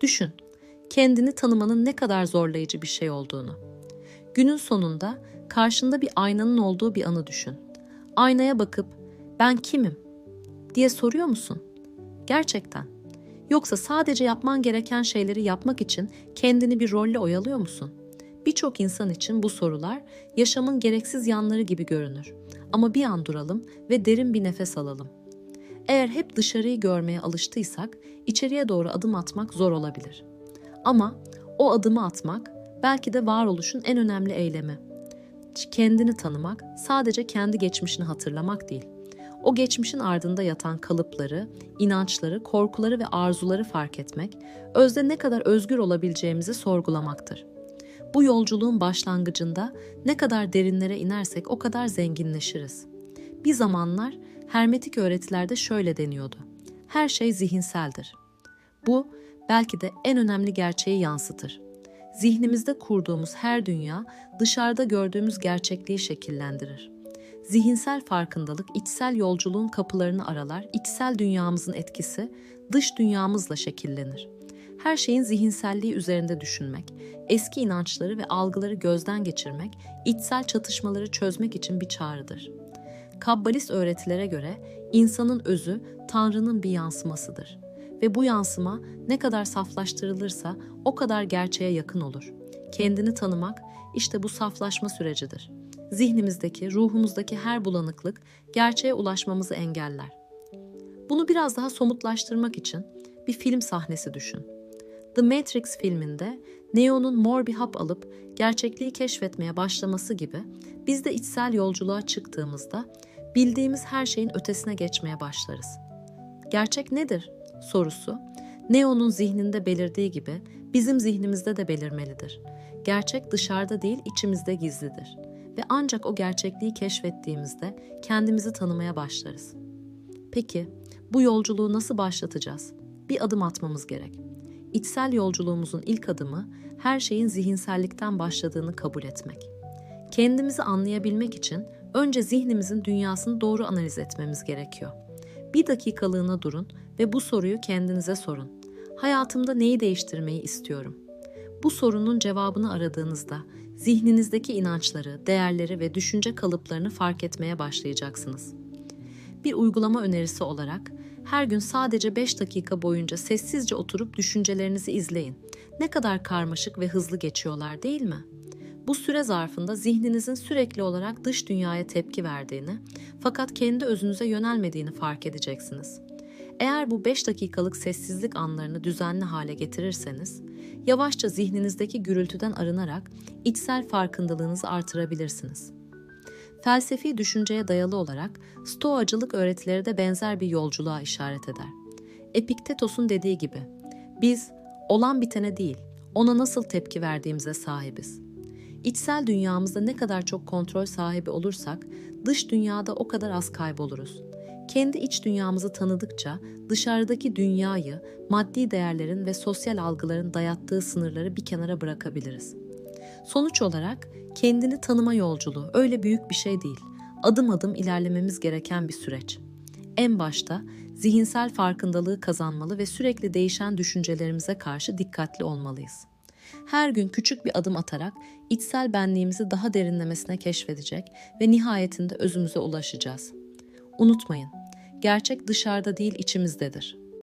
Düşün, kendini tanımanın ne kadar zorlayıcı bir şey olduğunu. Günün sonunda karşında bir aynanın olduğu bir anı düşün. Aynaya bakıp ben kimim diye soruyor musun? Gerçekten. Yoksa sadece yapman gereken şeyleri yapmak için kendini bir rolle oyalıyor musun? Birçok insan için bu sorular yaşamın gereksiz yanları gibi görünür. Ama bir an duralım ve derin bir nefes alalım. Eğer hep dışarıyı görmeye alıştıysak, içeriye doğru adım atmak zor olabilir. Ama o adımı atmak belki de varoluşun en önemli eylemi. Kendini tanımak sadece kendi geçmişini hatırlamak değil. O geçmişin ardında yatan kalıpları, inançları, korkuları ve arzuları fark etmek, özde ne kadar özgür olabileceğimizi sorgulamaktır. Bu yolculuğun başlangıcında ne kadar derinlere inersek o kadar zenginleşiriz. Bir zamanlar hermetik öğretilerde şöyle deniyordu. Her şey zihinseldir. Bu belki de en önemli gerçeği yansıtır. Zihnimizde kurduğumuz her dünya dışarıda gördüğümüz gerçekliği şekillendirir. Zihinsel farkındalık içsel yolculuğun kapılarını aralar, içsel dünyamızın etkisi dış dünyamızla şekillenir. Her şeyin zihinselliği üzerinde düşünmek, eski inançları ve algıları gözden geçirmek, içsel çatışmaları çözmek için bir çağrıdır. Kabbalist öğretilere göre insanın özü Tanrı'nın bir yansımasıdır ve bu yansıma ne kadar saflaştırılırsa o kadar gerçeğe yakın olur. Kendini tanımak işte bu saflaşma sürecidir. Zihnimizdeki, ruhumuzdaki her bulanıklık gerçeğe ulaşmamızı engeller. Bunu biraz daha somutlaştırmak için bir film sahnesi düşün. The Matrix filminde Neo'nun mor bir hap alıp gerçekliği keşfetmeye başlaması gibi biz de içsel yolculuğa çıktığımızda bildiğimiz her şeyin ötesine geçmeye başlarız. Gerçek nedir sorusu Neo'nun zihninde belirdiği gibi bizim zihnimizde de belirmelidir. Gerçek dışarıda değil içimizde gizlidir ve ancak o gerçekliği keşfettiğimizde kendimizi tanımaya başlarız. Peki bu yolculuğu nasıl başlatacağız? Bir adım atmamız gerek. İçsel yolculuğumuzun ilk adımı her şeyin zihinsellikten başladığını kabul etmek. Kendimizi anlayabilmek için önce zihnimizin dünyasını doğru analiz etmemiz gerekiyor. Bir dakikalığına durun ve bu soruyu kendinize sorun. Hayatımda neyi değiştirmeyi istiyorum? Bu sorunun cevabını aradığınızda zihninizdeki inançları, değerleri ve düşünce kalıplarını fark etmeye başlayacaksınız. Bir uygulama önerisi olarak her gün sadece 5 dakika boyunca sessizce oturup düşüncelerinizi izleyin. Ne kadar karmaşık ve hızlı geçiyorlar değil mi? Bu süre zarfında zihninizin sürekli olarak dış dünyaya tepki verdiğini fakat kendi özünüze yönelmediğini fark edeceksiniz. Eğer bu 5 dakikalık sessizlik anlarını düzenli hale getirirseniz, yavaşça zihninizdeki gürültüden arınarak içsel farkındalığınızı artırabilirsiniz. Felsefi düşünceye dayalı olarak Stoacılık öğretileri de benzer bir yolculuğa işaret eder. Epiktetos'un dediği gibi, biz olan bitene değil, ona nasıl tepki verdiğimize sahibiz. İçsel dünyamızda ne kadar çok kontrol sahibi olursak, dış dünyada o kadar az kayboluruz. Kendi iç dünyamızı tanıdıkça dışarıdaki dünyayı, maddi değerlerin ve sosyal algıların dayattığı sınırları bir kenara bırakabiliriz. Sonuç olarak kendini tanıma yolculuğu öyle büyük bir şey değil. Adım adım ilerlememiz gereken bir süreç. En başta zihinsel farkındalığı kazanmalı ve sürekli değişen düşüncelerimize karşı dikkatli olmalıyız. Her gün küçük bir adım atarak içsel benliğimizi daha derinlemesine keşfedecek ve nihayetinde özümüze ulaşacağız. Unutmayın, gerçek dışarıda değil içimizdedir.